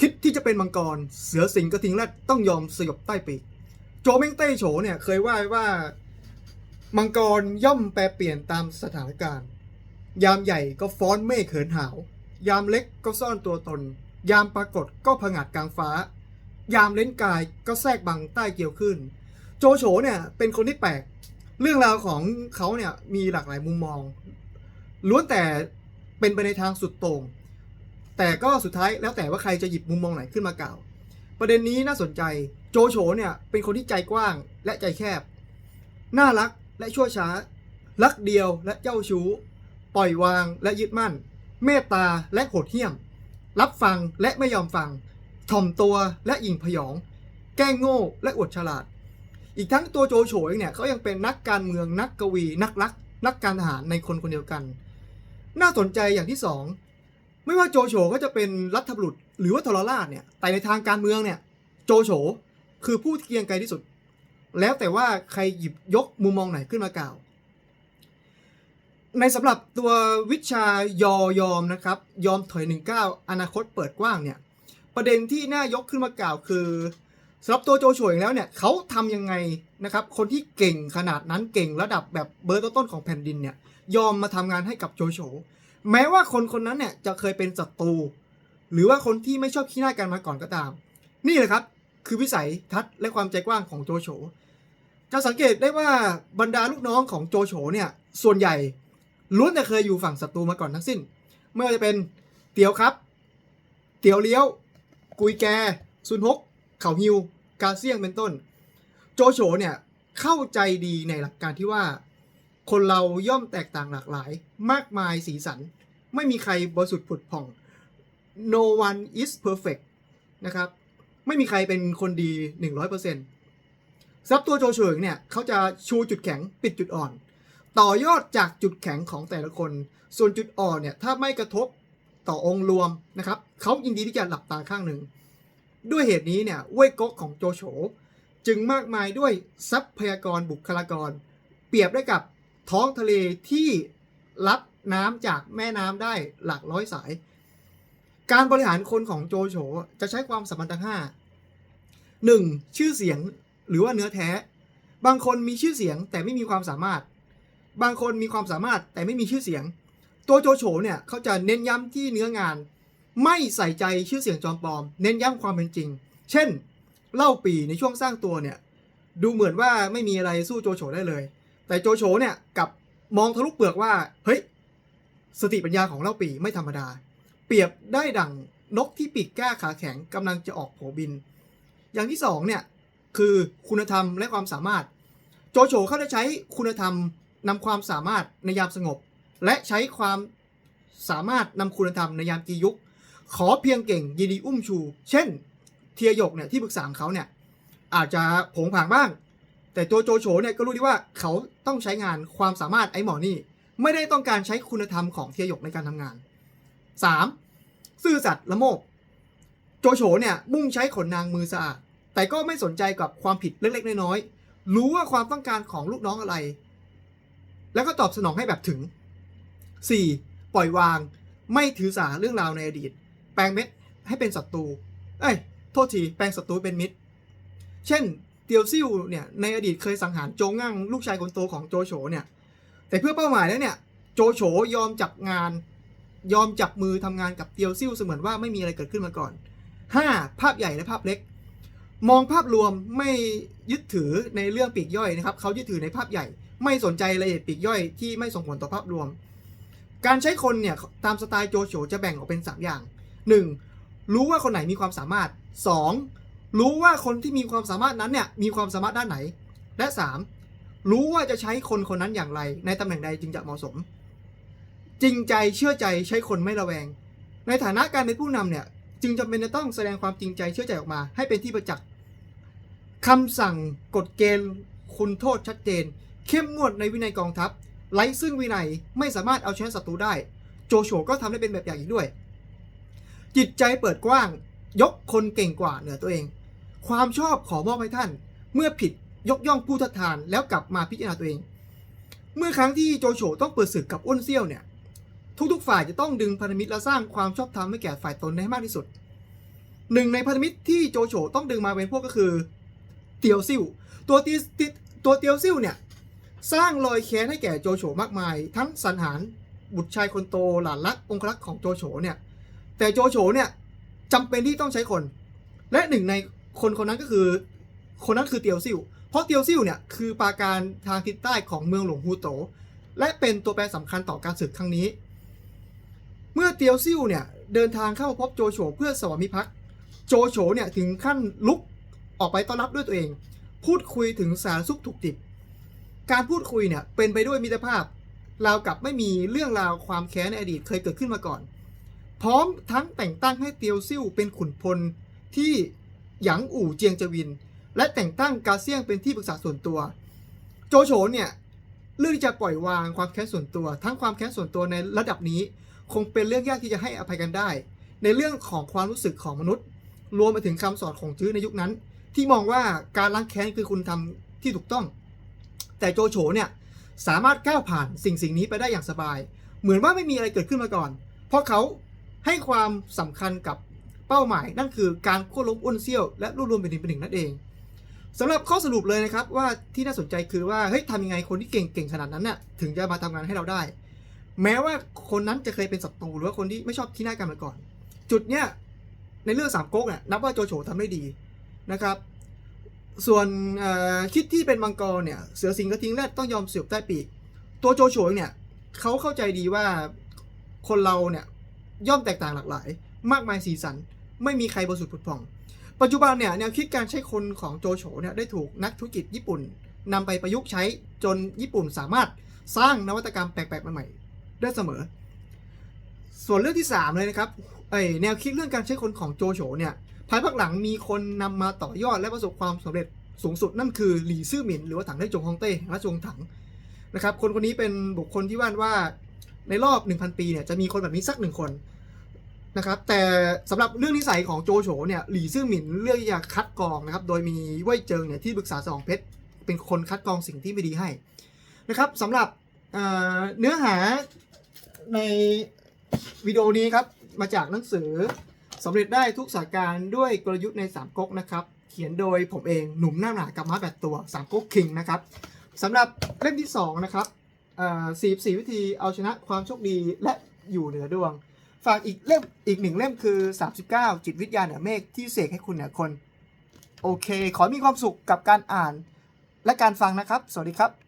คิดที่จะเป็นมังกร เสือสิงกระทิงแรดต้องยอมสยบใต้ปีกโจเม้งเต้โฉเนี่ยเคยว่าว้ว่ามังกรย่อมแปรเปลี่ยนตามสถานการณ์ ยามใหญ่ก็ฟ้อนเมฆเขินหาว ยามเล็กก็ซ่อนตัวตน ยามปรากฏก็ผงาดกลางฟ้า ยามเล่นกายก็แทรกบังใต้เกี่ยวขึ้น โจโฉเนี่ยเป็นคนที่แปลก เรื่องราวของเขาเนี่ยมีหลากหลายมุมมอง ล้วนแต่เป็นไปในทางสุดโต่ง แต่ก็สุดท้ายแล้วแต่ว่าใครจะหยิบมุมมองไหนขึ้นมากล่าว ประเด็นนี้น่าสนใจโจโฉเนี่ยเป็นคนที่ใจกว้างและใจแคบ น่ารักและชั่วช้า รักเดียวและเจ้าชู้ ปล่อยวางและยึดมั่น เมตตาและโหดเหี้ยม รับฟังและไม่ยอมฟัง ถ่อมตัวและหยิ่งพยอง แก้งโง่และอวดฉลาด อีกทั้งตัวโจโฉเองเนี่ยเขายังเป็นนักการเมืองนักกวี นักรัก นักการทหารในคนคนเดียวกัน น่าสนใจอย่างที่สอง ไม่ว่าโจโฉก็จะเป็นรัฐบุรุษหรือว่าทรราชเนี่ย แต่ในทางการเมืองเนี่ย โจโฉคือผู้ที่เกียงไกรที่สุด แล้วแต่ว่าใครหยิบยกมุมมองไหนขึ้นมากล่าว ในสำหรับตัววิชายอยอมนะครับ ยอมถอยหนึ่งก้าอนาคตเปิดกว้างเนี่ย ประเด็นที่น่ายกขึ้นมากล่าวคือสำหรับตัวโจโฉเองแล้วเนี่ยเขาทำยังไงนะครับ คนที่เก่งขนาดนั้นเก่งระดับแบบเบอร์ต้นๆของแผ่นดินเนี่ย ยอมมาทำงานให้กับโจโฉ แม้ว่าคนคนนั้นเนี่ยจะเคยเป็นศัตรูหรือว่าคนที่ไม่ชอบขี้หน้ากันมาก่อนก็ตาม นี่แหละครับ คือวิสัยทัศน์และความใจกว้างของโจโฉจะสังเกตได้ว่าบรรดาลูกน้องของโจโฉเนี่ยส่วนใหญ่ล้วนแต่เคยอยู่ฝั่งศัตรูมาก่อนทั้งสิ้น ไม่ว่าจะเป็นเตียวครับ เตียวเลี้ยว กุยแกซุนฮก เขาฮิว กาเซียงเป็นต้น โจโฉเนี่ยเข้าใจดีในหลักการที่ว่า คนเราย่อมแตกต่างหลากหลาย มากมายสีสัน ไม่มีใครบริสุทธิ์ผุดผ่อง no one is perfect นะครับ ไม่มีใครเป็นคนดี 100%ซับตัวโจโฉเองเนี่ยเขาจะชูจุดแข็งปิดจุดอ่อน ต่อยอดจากจุดแข็งของแต่ละคน ส่วนจุดอ่อนเนี่ยถ้าไม่กระทบต่อองค์รวมนะครับเขายินดีที่จะหลับตาข้างหนึ่ง ด้วยเหตุนี้เนี่ยเว่ยก๊กของโจโฉจึงมากมายด้วยทรัพยากรบุคลากร เปรียบได้กับ ท้องทะเลที่รับน้ำจากแม่น้ำได้หลากร้อยสาย การบริหารคนของโจโฉจะใช้ความสมพันธ์ทั้งห้าหนึ่งชื่อเสียงหรือว่าเนื้อแท้ บางคนมีชื่อเสียงแต่ไม่มีความสามารถ บางคนมีความสามารถแต่ไม่มีชื่อเสียง ตัวโจโฉเนี่ยเขาจะเน้นย้ำที่เนื้องาน ไม่ใส่ใจชื่อเสียงจอมปลอม เน้นย้ำความเป็นจริง เช่น เล่าปีในช่วงสร้างตัวเนี่ยดูเหมือนว่าไม่มีอะไรสู้โจโฉได้เลย แต่โจโฉเนี่ยกับมองทะลุเปลือกว่า เฮ้ย สติปัญญาของเล่าปีไม่ธรรมดา เปรียบได้ดั่งนกที่ปีกก้าขาแข็งกำลังจะออกโผบิน อย่างที่สองเนี่ยคือคุณธรรมและความสามารถ โจโฉเขาได้ใช้คุณธรรมนำความสามารถในยามสงบ และใช้ความสามารถนำคุณธรรมในยามกียุค ขอเพียงเก่งยินดีอุ้มชู เช่น เทียยกเนี่ยที่ปรึกษาของเขาเนี่ยอาจจะผงผางบ้าง แต่ตัวโจโฉเนี่ยก็รู้ดีว่าเขาต้องใช้งานความสามารถไอ้หมอนี่ไม่ได้ต้องการใช้คุณธรรมของเทียหยกในการทำงาน 3. ซื่อสัตย์ละโมบโจโฉเนี่ยมุ่งใช้ขนนางมือสะอาดแต่ก็ไม่สนใจกับความผิดเล็กๆน้อยๆรู้ว่าความต้องการของลูกน้องอะไร แล้วก็ตอบสนองให้แบบถึง 4. ปล่อยวางไม่ถือสาเรื่องราวในอดีต แปลงเม็ดให้เป็นศัตรูเอ้ยโทษทีแปลงศัตรูเป็นมิตร เช่น เตียวซิ่วเนี่ยในอดีตเคยสังหารโจงั่งลูกชายคนโตของโจโฉเนี่ยแต่เพื่อเป้าหมายแล้วเนี่ยโจโฉยอมจับงานยอมจับมือทำงานกับเตียวซิ่วเสมือนว่าไม่มีอะไรเกิดขึ้นมาก่อน 5. ภาพใหญ่และภาพเล็ก มองภาพรวมไม่ยึดถือในเรื่องปีกย่อยนะครับเขายึดถือในภาพใหญ่ ไม่สนใจรายละเอียดปีกย่อยที่ไม่ส่งผลต่อภาพรวม การใช้คนเนี่ยตามสไตล์โจโฉจะแบ่งออกเป็น 3 อย่าง 1. รู้ว่าคนไหนมีความสามารถ 2. รู้ว่าคนที่มีความสามารถนั้นเนี่ยมีความสามารถด้านไหน และ 3. รู้ว่าจะใช้คนคนนั้นอย่างไร ในตำแหน่งใดจึงจะเหมาะสม จริงใจเชื่อใจใช้คนไม่ระแวง ในฐานะการเป็นผู้นำเนี่ยจึงจำเป็นจะต้องแสดงความจริงใจเชื่อใจออกมา ให้เป็นที่ประจักษ์คำสั่งกฎเกณฑ์ คุณโทษชัดเจน เข้มงวดในวินัยกองทัพไร้ซึ่งวินัยไม่สามารถเอาชนะศัตรูได้ โจโฉก็ทำได้เป็นแบบอย่างอีกด้วย จิตใจเปิดกว้าง ยกคนเก่งกว่าเหนือตัวเอง ความชอบขอมอบให้ท่าน เมื่อผิดยกย่องผู้ทัดทานแล้วกลับมาพิจารณาตัวเอง เมื่อครั้งที่โจโฉต้องเปิดศึกกับอ้วนเซี่ยวเนี่ย ทุกๆฝ่ายจะต้องดึงพันธมิตรและสร้างความชอบธรรมให้แก่ฝ่ายตนให้มากที่สุด หนึ่งในพันธมิตรที่โจโฉต้องดึงมาเป็นพวกก็คือ เตียวซิ่วตัวเตียติตัวเตียวซิ่วเนี่ยสร้างรอยแค้นให้แก่โจโฉมากมาย ทั้งสังหารบุตรชายคนโตหลานรักองครักษ์ของโจโฉเนี่ยแต่โจโฉเนี่ยจำเป็นที่ต้องใช้คน และหนึ่งใน คนคนนั้นก็คือ คนนั้นคือเตียวซิ่วเพราะเตียวซิ่วเนี่ยคือปราการทางทิศใต้ของเมืองหลวงฮูโต และเป็นตัวแปรสำคัญต่อการศึกครั้งนี้ เมื่อเตียวซิ่วเนี่ยเดินทางเข้าพบโจโฉเพื่อสวามิภักดิ์โจโฉเนี่ยถึงขั้นลุกออกไปต้อนรับด้วยตัวเอง พูดคุยถึงสารสุขถูกติดการพูดคุยเนี่ยเป็นไปด้วยมิตรภาพราวกับไม่มีเรื่องราวความแค้นในอดีตเคยเกิดขึ้นมาก่อน พร้อมทั้งแต่งตั้งให้เตียวซิ่วเป็นขุนพลที่ หยางอู่เจียงจวิน และแต่งตั้งกาเซียงเป็นที่ปรึกษาส่วนตัว โจโฉเนี่ยเลือกที่จะปล่อยวางความแค้นส่วนตัว ทั้งความแค้นส่วนตัวในระดับนี้ คงเป็นเรื่องยากที่จะให้อภัยกันได้ ในเรื่องของความรู้สึกของมนุษย์ รวมไปถึงคำสอนของจื้อในยุคนั้น ที่มองว่าการล้างแค้นคือคุณทำที่ถูกต้อง แต่โจโฉเนี่ยสามารถก้าวผ่านสิ่งสิ่งนี้ไปได้อย่างสบาย เหมือนว่าไม่มีอะไรเกิดขึ้นมาก่อน เพราะเขาให้ความสำคัญกับ เป้าหมายนั่นคือการควบล้มอ้วนเซี่ยวและรวบรวมเป็นหนึ่งเป็นหนึ่งนั่นเองสำหรับข้อสรุปเลยนะครับว่าที่น่าสนใจคือว่าเฮ้ยทำยังไงคนที่เก่งเก่งขนาดนั้นน่ะถึงจะมาทำงานให้เราได้ แม้ว่าคนนั้นจะเคยเป็นศัตรูหรือว่าคนที่ไม่ชอบที่หน้ากันมาก่อน จุดเนี้ยในเรื่องสามก๊กเนี่ยนับว่าโจโฉทำได้ดีนะครับ ส่วนคิดที่เป็นมังกรเนี่ยเสือสิงกระทิงแรดต้องยอมเสียบใต้ปีก ตัวโจโฉเนี่ยเขาเข้าใจดีว่าคนเราเนี่ยย่อมแตกต่างหลากหลาย มากมายสีสัน ไม่มีใครบริสุทธิ์ผุดผ่อง ปัจจุบันเนี่ยแนวคิดการใช้คนของโจโฉเนี่ยได้ถูกนักธุรกิจญี่ปุ่นนำไปประยุกต์ใช้จนญี่ปุ่นสามารถสร้างนวัตกรรมแปลกๆใหม่ๆได้เสมอ ส่วนเรื่องที่ 3 เลยนะครับไอแนวคิดเรื่องการใช้คนของโจโฉเนี่ยภายภาคหลังมีคนนำมาต่อยอดและประสบความสำเร็จสูงสุดนั่นคือหลี่ซื่อหมินหรือว่าถังได้จงฮองเต้ราชวงถังนะครับคนคนนี้เป็นบุคคลที่ว่านว่าในรอบ 1,000 ปีเนี่ยจะมีคนแบบนี้สักหนึ่งคน นะครับแต่สำหรับเรื่องนิสัยของโจโฉเนี่ยหลี่ซื่อหมินเลือกที่จะคัดกรองนะครับโดยมีเว่ยเจิงเนี่ยที่ปรึกษาสองเพชรเป็นคนคัดกรองสิ่งที่ไม่ดีให้นะครับสำหรับเเนื้อหาในวิดีโอนี้ครับมาจากหนังสือสำเร็จได้ทุกสถานการณ์ด้วยกลยุทธ์ในสามก๊กนะครับเขียนโดยผมเองหนุ่มหน้าหนากับม้าแปดตัวสามก๊กคิงนะครับสำหรับเล่มที่2นะครับสี่สี่วิธีเอาชนะความโชคดีและอยู่เหนือดวง ฝากอีกเล่มอีกหนึ่งเล่มคือ 39 จิตวิทยาเหนือเมฆที่เสกให้คุณเหนือคน โอเค ขอมีความสุขกับการอ่านและการฟังนะครับ สวัสดีครับ